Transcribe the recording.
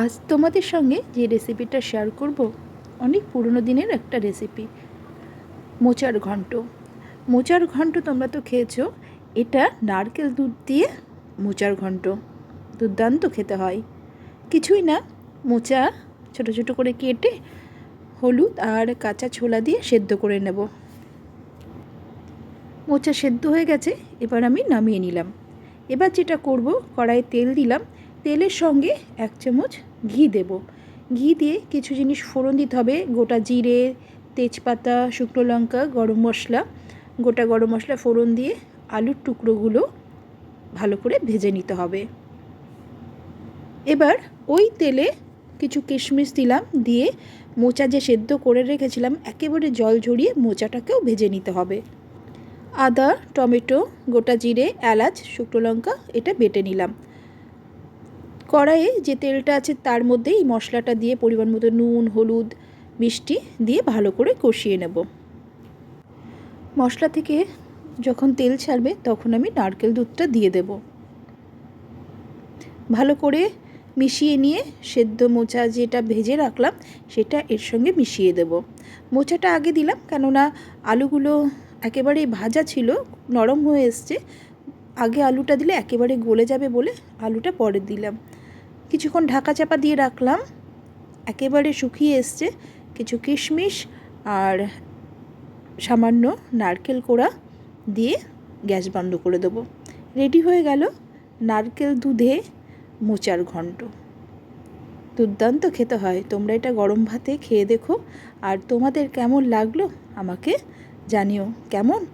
আজ তোমাদের সঙ্গে যে রেসিপিটা শেয়ার করব, অনেক পুরনো দিনের একটা রেসিপি মোচার ঘন্ট। মোচার ঘন্ট তোমরা তো খেয়েছো, এটা নারকেল দুধ দিয়ে মোচার ঘন্ট। দুর্দান্ত খেতে হয়। কিছুই না, মোচা ছোট ছোট করে কেটে হলুদ আর কাঁচা ছোলা দিয়ে সেদ্ধ করে নেব। মোচা সেদ্ধ হয়ে গেছে, এবার আমি নামিয়ে নিলাম। এবার যেটা করব, কড়াইয়ে তেল দিলাম তেলের সঙ্গে এক চামচ ঘি দেব। ঘি দিয়ে কিছু জিনিস ফোড়ন দিতে হবে। গোটা জিরে, তেজপাতা, শুকনো লঙ্কা, গরম মশলা। গোটা গরম মশলা ফোড়ন দিয়ে আলুর টুকরোগুলো ভালো করে ভেজে নিতে হবে। এবার ওই তেলে কিছু কিশমিশ দিলাম। দিয়ে মোচা যে সেদ্ধ করে রেখেছিলাম, একেবারে জল ঝরিয়ে মোচাটাকেও ভেজে নিতে হবে। আদা, টমেটো, গোটা জিরে, এলাচ, শুকনো লঙ্কা, এটা বেটে নিলাম। কড়াইয়ে যে তেলটা আছে তার মধ্যে এই মশলাটা দিয়ে পরিমাণ মতো নুন, হলুদ, মিষ্টি দিয়ে ভালো করে কষিয়ে নেব। মশলা থেকে যখন তেল ছাড়বে তখন আমি নারকেল দুধটা দিয়ে দেব। ভালো করে মিশিয়ে নিয়ে সেদ্ধ মোচা যেটা ভেজে রাখলাম সেটা এর সঙ্গে মিশিয়ে দেব। মোচাটা আগে দিলাম কেননা আলুগুলো একেবারেই ভাজা ছিল, নরম হয়ে এসছে আগে আলুটা দিলে একেবারে গলে যাবে বলে আলুটা পরে দিলাম। কিছুক্ষণ ঢাকা চাপা দিয়ে রাখলাম। একেবারে শুকিয়ে এসছে কিছু কিশমিশ আর সামান্য নারকেল কোড়া দিয়ে গ্যাস বন্ধ করে দেবো। রেডি হয়ে গেল নারকেল দুধে মোচার ঘন্ট। দুর্দান্ত খেতে হয়। তোমরা এটা গরম ভাতে খেয়ে দেখো। আর তোমাদের কেমন লাগল আমাকে জানিও। কেমন?